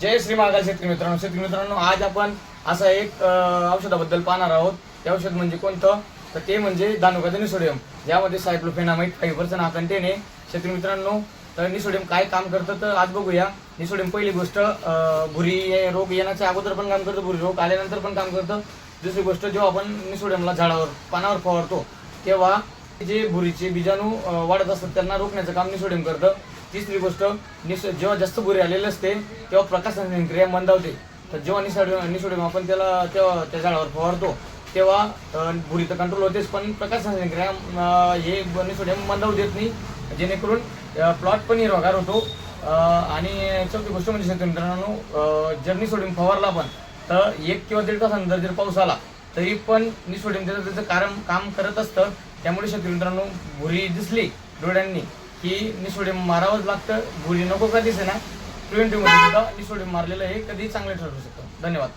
जय श्री महाकाल शेतकरी मित्रांनो. शेतकरी मित्रांनो आज आपण असा एक औषधाबद्दल पाहणार आहोत. ते औषध म्हणजे कोणतं? तर ते म्हणजे दानुकाचं निसोडियम. ज्यामध्ये सायक्लोफेनामाइट फाईव्ह पर्सेंट हा कंटेन आहे. शेतकरी मित्रांनो तर निसोडियम काय काम करतं तर आज बघूया. निसोडियम पहिली गोष्ट भुरी रोग येण्याच्या अगोदर पण काम करतं भुरी रोग आल्यानंतर पण काम करतं. दुसरी गोष्ट जेव्हा आपण निसोडियमला झाडावर पानावर फवारतो तेव्हा जे भुरीचे बीजाणू वाढत असतात त्यांना रोखण्याचं काम निसोडियम करतं. तिसरी गोष्ट निस जेव्हा जास्त बुरी आलेले असते तेव्हा प्रकाश क्रिया मंदावते. तर जेव्हा निसोडियम निसोडियम आपण त्याला तेव्हा त्या झाडावर फवारतो तेव्हा बुरी भुरी तर कंट्रोल होतेच पण प्रकाश क्रिया हे निसोडियम मंदावू देत नाही. जेणेकरून प्लॉट पण हिरवागार होतो. आणि चौथी गोष्ट म्हणजे शेतकरी मित्रांनो जर निसोडियम फवारला पण तर एक किंवा दीड तासानंतर जर पाऊस आला तरी पण निसोडियम त्याचं त्याचं कारण काम करत असतं. त्यामुळे शेतकरी मित्रांनो भुरी दिसली डोळ्यांनी. की निसोडियम मारावंच लागतं. गोळी नको का आहे ना ट्वेंटीमध्ये सुद्धा निसोडियम मारलेलं हे कधी चांगलं ठरू शकतं. धन्यवाद.